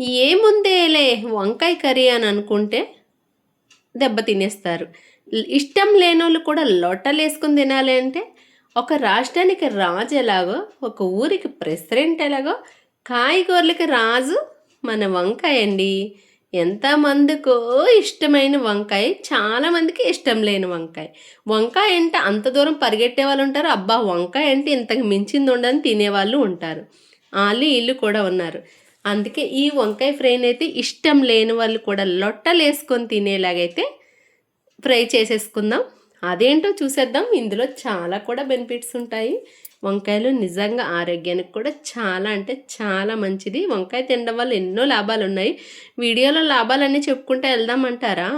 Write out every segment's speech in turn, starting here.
ఏముందేలే వంకాయ కర్రీ అని అనుకుంటే దెబ్బ తినేస్తారు. ఇష్టం లేనోళ్ళు కూడా లొట్టలేసుకుని తినాలి అంటే ఒక రాష్ట్రానికి రాజు ఎలాగో ఒక ఊరికి ప్రెసిడెంట్ ఎలాగో కాయగూరలకి రాజు మన వంకాయ అండి. ఎంతమందికో ఇష్టమైన వంకాయ చాలామందికి ఇష్టం లేని వంకాయ. వంకాయ అంటే అంత దూరం పరిగెట్టే వాళ్ళు ఉంటారు. అబ్బా వంకాయ అంటే ఇంతకు మించింది ఉండని తినేవాళ్ళు ఉంటారు. వాళ్ళు ఇల్లు కూడా ఉన్నారు. అందుకే ఈ వంకాయ ఫ్రైని అయితే ఇష్టం లేని వాళ్ళు కూడా లొట్టలు వేసుకొని తినేలాగైతే ఫ్రై చేసేసుకుందాం. అదేంటో చూసేద్దాం. ఇందులో చాలా కూడా బెనిఫిట్స్ ఉంటాయి. వంకాయలు నిజంగా ఆరోగ్యానికి కూడా చాలా అంటే చాలా మంచిది. వంకాయ తినడం వల్ల ఎన్నో లాభాలు ఉన్నాయి. వీడియోలో లాభాలన్నీ చెప్పుకుంటూ వెళ్దామంటారా?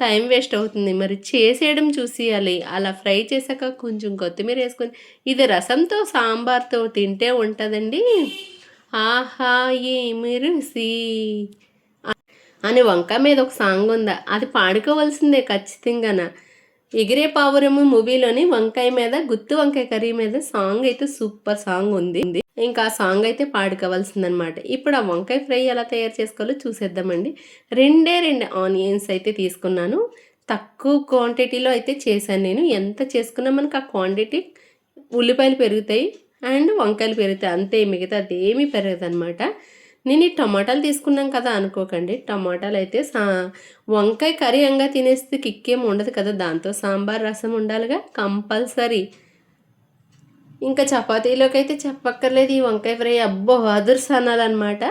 టైం వేస్ట్ అవుతుంది. మరి చేసేయడం చూసేయాలి. అలా ఫ్రై చేశాక కొంచెం కొత్తిమీర వేసుకొని ఇది రసంతో సాంబార్తో తింటే ఉంటుందండి. ఆహా ఏమి రుసి అని వంక మీద ఒక సాంగ్ ఉందా? అది పాడుకోవాల్సిందే ఖచ్చితంగా ఎగిరే పావురము మూవీలోని వంకాయ మీద గుత్తు వంకాయ కర్రీ మీద సాంగ్ అయితే సూపర్ సాంగ్ ఉంది. ఇంకా ఆ సాంగ్ అయితే పాడుకోవాల్సిందనమాట ఇప్పుడు ఆ వంకాయ ఫ్రై ఎలా తయారు చేసుకోవాలో చూసేద్దామండి. రెండే రెండు ఆనియన్స్ అయితే తీసుకున్నాను. తక్కువ క్వాంటిటీలో అయితే చేశాను నేను. ఎంత చేసుకున్నా మనకు ఆ క్వాంటిటీ ఉల్లిపాయలు పెరుగుతాయి. అండ్ వంకాయలు పెరుగుతాయి అంతే మిగతా అదేమీ పెరగదనమాట నేను ఈ టమాటాలు తీసుకున్నాం కదా అనుకోకండి. టమాటాలు అయితే సా వంకాయ కర్రీ అంగా తినేస్తే కిక్కేం ఉండదు కదా. దాంతో సాంబార్ రసం ఉండాలిగా కంపల్సరీ. ఇంకా చపాతీలోకి అయితే చెప్పక్కర్లేదు ఈ వంకాయ ఫ్రై. అబ్బో అదుర్స్ అనాలన్నమాట.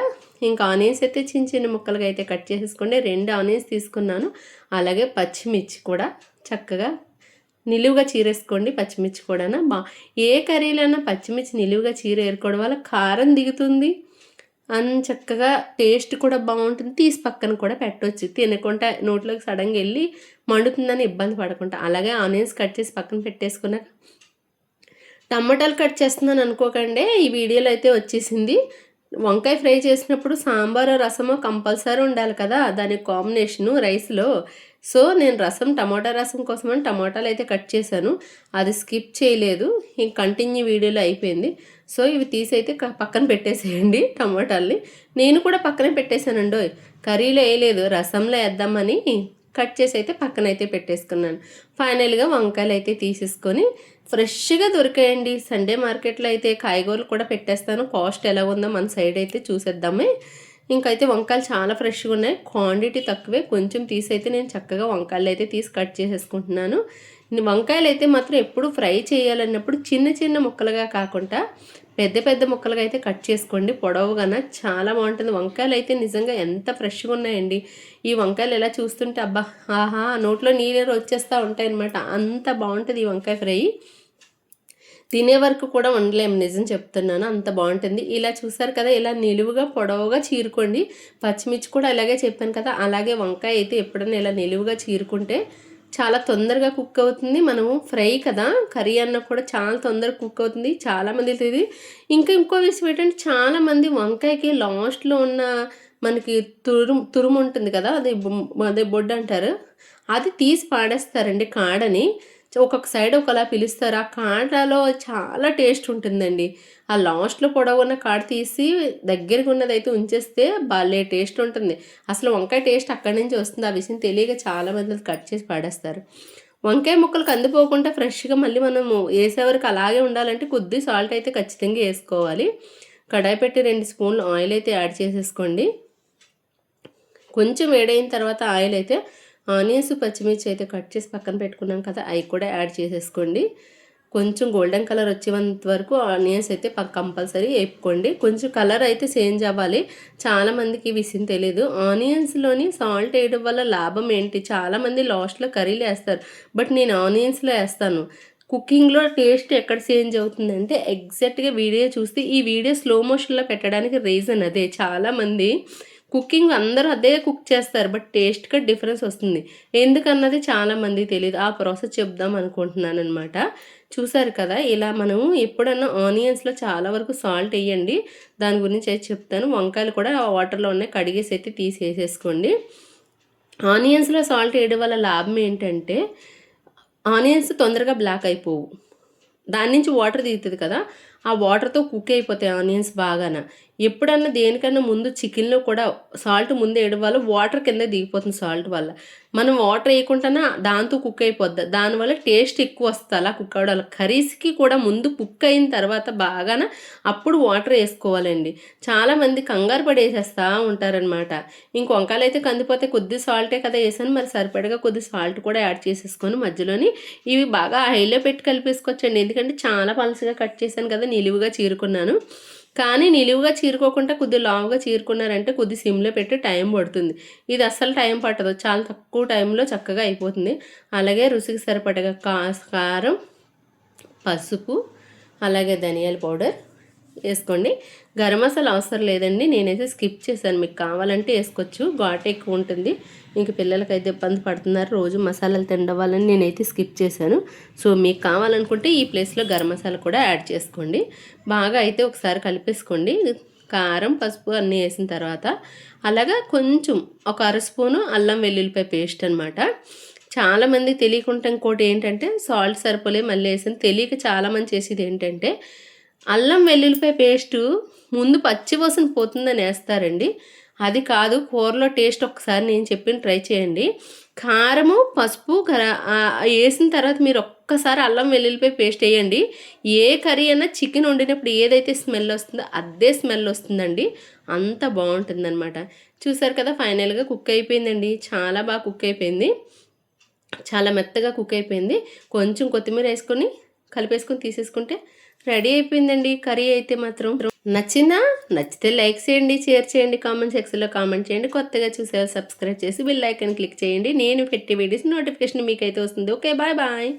ఇంకా ఆనియన్స్ అయితే చిన్న చిన్న ముక్కలుగా అయితే కట్ చేసేసుకోండి. రెండు ఆనియన్స్ తీసుకున్నాను. అలాగే పచ్చిమిర్చి కూడా చక్కగా నిలువుగా చీరేసుకోండి పచ్చిమిర్చి కూడా బా ఏ కర్రీలైనా పచ్చిమిర్చి నిలువుగా చీర ఏరుకోవడం వల్ల కారం దిగుతుంది. అని చక్కగా టేస్ట్ కూడా బాగుంటుంది. తీసి పక్కన కూడా పెట్టవచ్చు తినకుండా నోట్లోకి సడన్గా వెళ్ళి మండుతుందని ఇబ్బంది పడకుండా. అలాగే ఆనియన్స్ కట్ చేసి పక్కన పెట్టేసుకున్నాక టమాటాలు కట్ చేస్తున్నాను అనుకోకండి. ఈ వీడియోలో అయితే వచ్చేసింది. వంకాయ ఫ్రై చేసినప్పుడు సాంబారు రసము కంపల్సరీ ఉండాలి కదా. దాని కాంబినేషను రైస్లో సో నేను రసం టమాటా రసం కోసమని టమాటాలు అయితే కట్ చేశాను. అది స్కిప్ చేయలేదు. ఇంక కంటిన్యూ వీడియోలో అయిపోయింది. సో ఇవి తీసి అయితే పక్కన పెట్టేసేయండి టమాటాలని. నేను కూడా పక్కనే పెట్టేశానండి కర్రీలో వేయలేదు. రసంలో వేద్దామని కట్ చేసి అయితే పక్కన అయితే పెట్టేసుకున్నాను. ఫైనల్గా వంకాయలు అయితే తీసేసుకొని ఫ్రెష్గా దొరికాయండి. సండే మార్కెట్లో అయితే కాయగూరలు కూడా పెట్టేస్తాను. కాస్ట్ ఎలా ఉందో మన సైడ్ అయితే చూసేద్దామే. ఇంకైతే వంకాయలు చాలా ఫ్రెష్గా ఉన్నాయి. క్వాంటిటీ తక్కువే. కొంచెం తీసి అయితే నేను చక్కగా వంకాయలు అయితే తీసి కట్ చేసేసుకుంటున్నాను. వంకాయలు అయితే మాత్రం ఎప్పుడు ఫ్రై చేయాలన్నప్పుడు చిన్న చిన్న ముక్కలుగా కాకుండా పెద్ద పెద్ద ముక్కలుగా అయితే కట్ చేసుకోండి. పొడవుగాన చాలా బాగుంటుంది. వంకాయలు అయితే నిజంగా ఎంత ఫ్రెష్గా ఉన్నాయండి. ఈ వంకాయలు ఎలా చూస్తుంటే అబ్బా ఆహా నోట్లో నీళ్ళు వచ్చేస్తూ ఉంటాయన్నమాట. అంత బాగుంటుంది ఈ వంకాయ ఫ్రై. తినే వరకు కూడా ఉండలేము నిజం చెప్తున్నాను. అంత బాగుంటుంది. ఇలా చూసారు కదా ఇలా నిలువుగా పొడవుగా చీరుకోండి. పచ్చిమిర్చి కూడా అలాగే చెప్పాను కదా అలాగే వంకాయ అయితే ఎప్పుడైనా ఇలా నిలువుగా చీరుకుంటే చాలా తొందరగా కుక్ అవుతుంది. మనము ఫ్రై కదా కర్రీ అన్న కూడా చాలా తొందరగా కుక్ అవుతుంది. చాలామంది తెలియదు ఇంకా ఇంకో విషయం ఏంటంటే చాలామంది వంకాయకి లాస్ట్లో ఉన్న మనకి తురుము తురుము ఉంటుంది కదా అది అదే బొడ్డు అంటారు అది తీసి పాడేస్తారండి కాడని. ఒక్కొక్క సైడ్ ఒకలా పిలుస్తారు. ఆ కాడలో చాలా టేస్ట్ ఉంటుందండి. ఆ లాస్ట్లో పొడవున్న కాడ తీసి దగ్గరికి ఉన్నదైతే ఉంచేస్తే భలే టేస్ట్ ఉంటుంది. అసలు వంకాయ టేస్ట్ అక్కడి నుంచి వస్తుంది. ఆ విషయం తెలియక చాలామంది కట్ చేసి పాడేస్తారు. వంకాయ ముక్కలు కందిపోకుండా ఫ్రెష్గా మళ్ళీ మనము వేసేవరకు అలాగే ఉండాలంటే కొద్ది సాల్ట్ అయితే ఖచ్చితంగా వేసుకోవాలి. కడాయి పెట్టి రెండు స్పూన్లు ఆయిల్ అయితే యాడ్ చేసేసుకోండి. కొంచెం వేడైన తర్వాత ఆయిల్ అయితే ఆనియన్స్ పచ్చిమిర్చి అయితే కట్ చేసి పక్కన పెట్టుకున్నాం కదా అవి కూడా యాడ్ చేసేసుకోండి. కొంచెం గోల్డెన్ కలర్ వచ్చేంత వరకు ఆనియన్స్ అయితే కంపల్సరీ వేపుకోండి. కొంచెం కలర్ అయితే చేంజ్ అవ్వాలి. చాలామందికి విషయం తెలియదు ఆనియన్స్లోని సాల్ట్ వేయడం వల్ల లాభం ఏంటి? చాలామంది లాస్ట్లో కర్రీలు వేస్తారు. బట్ నేను ఆనియన్స్లో వేస్తాను. కుకింగ్లో టేస్ట్ ఎక్కడ చేంజ్ అవుతుందంటే ఎగ్జాక్ట్గా వీడియో చూస్తే ఈ వీడియో స్లో మోషన్లో పెట్టడానికి రీజన్ అదే. చాలామంది కుకింగ్ అందరూ అదే కుక్ చేస్తారు బట్ టేస్ట్గా డిఫరెన్స్ వస్తుంది. ఎందుకన్నది చాలామంది తెలియదు ఆ ప్రాసెస్ చెప్దాం అనుకుంటున్నాను అనమాట చూసారు కదా ఇలా మనము ఎప్పుడన్నా ఆనియన్స్లో చాలా వరకు సాల్ట్ వేయండి దాని గురించి అయితే చెప్తాను. వంకాయలు కూడా వాటర్లో ఉన్నాయి కడిగేసి అయితే తీసేసేసుకోండి. ఆనియన్స్లో సాల్ట్ వేయడం వల్ల లాభం ఏంటంటే ఆనియన్స్ తొందరగా బ్లాక్ అయిపోవు. దాని నుంచి వాటర్ తీస్తుంది కదా ఆ వాటర్తో కుక్ అయిపోతాయి ఆనియన్స్ బాగాన. ఎప్పుడన్నా దేనికన్నా ముందు చికెన్లో కూడా సాల్ట్ ముందు వేయడం వల్ల వాటర్ కింద దిగిపోతుంది సాల్ట్ వల్ల. మనం వాటర్ వేయకుండానే దాంతో కుక్ అయిపోద్ది. దానివల్ల టేస్ట్ ఎక్కువ వస్తుంది అలా కుక్ అవ్వడం వల్ల. కర్రీస్కి కూడా ముందు కుక్ అయిన తర్వాత బాగాన అప్పుడు వాటర్ వేసుకోవాలండి. చాలామంది కంగారు పడి వేసేస్తూ ఉంటారనమాట ఇంక వంకాయలు అయితే కందిపోతే కొద్ది సాల్టే కదా వేసాను. మరి సరిపడగా కొద్ది సాల్ట్ కూడా యాడ్ చేసేసుకొని మధ్యలోని ఇవి బాగా హైలో పెట్టి కలిపేసుకోవచ్చండి. ఎందుకంటే చాలా పలసగా కట్ చేశాను కదా నిలువుగా చీరుకున్నాను. కానీ నిలువుగా చీరుకోకుండా కొద్ది లావుగా చీరుకున్నారంటే కొద్ది సిమ్లో పెట్టి టైం పడుతుంది. ఇది అస్సలు టైం పట్టదు. చాలా తక్కువ టైంలో చక్కగా అయిపోతుంది. అలాగే రుచికి సరిపడగా కా కారం పసుపు అలాగే ధనియాల పౌడర్. వేసుకోండి. గరం మసాలా అవసరం లేదండి. నేనైతే స్కిప్ చేశాను. మీకు కావాలంటే వేసుకోవచ్చు. ఘాట్ ఎక్కువ ఉంటుంది. ఇంక పిల్లలకైతే ఇబ్బంది పడుతున్నారు. రోజు మసాలాలు తిండవాలని నేనైతే స్కిప్ చేశాను. సో మీకు కావాలనుకుంటే ఈ ప్లేస్లో గరం మసాలా కూడా యాడ్ చేసుకోండి. బాగా అయితే ఒకసారి కలిపేసుకోండి. కారం పసుపు అన్నీ వేసిన తర్వాత అలాగా కొంచెం ఒక అర స్పూను అల్లం వెల్లుల్లిపాయ పేస్ట్ అనమాట చాలామంది తెలియకుండా ఇంకోటి ఏంటంటే సాల్ట్ సరిపోలే మళ్ళీ వేసాను తెలియక చాలామంది చేసేది ఏంటంటే అల్లం వెల్లుల్లిపాయ పేస్టు ముందు పచ్చివాసన పోతుందని వేస్తారండి. అది కాదు కూరలో టేస్ట్ ఒకసారి నేను చెప్పిన ట్రై చేయండి. కారము పసుపు కర వేసిన తర్వాత మీరు ఒక్కసారి అల్లం వెల్లుల్లిపాయ పేస్ట్ వేయండి. ఏ కర్రీ అయినా చికెన్ వండినప్పుడు ఏదైతే స్మెల్ వస్తుందో అదే స్మెల్ వస్తుందండి. అంత బాగుంటుందన్నమాట. చూసారు కదా ఫైనల్గా కుక్ అయిపోయిందండి. చాలా బాగా కుక్ అయిపోయింది. చాలా మెత్తగా కుక్ అయిపోయింది. కొంచెం కొత్తిమీర వేసుకొని కలిపేసుకొని తీసేసుకుంటే రెడీ అయిపోయిందండి. కర్రీ అయితే మాత్రం నచ్చిందా? నచ్చితే లైక్ చేయండి షేర్ చేయండి కామెంట్ సెక్షన్లో కామెంట్ చేయండి. కొత్తగా చూసే సబ్స్క్రైబ్ చేసి బిల్ ఐకన్ క్లిక్ చేయండి. నేను పెట్టే వీడియోస్ నోటిఫికేషన్ మీకైతే వస్తుంది. Okay bye bye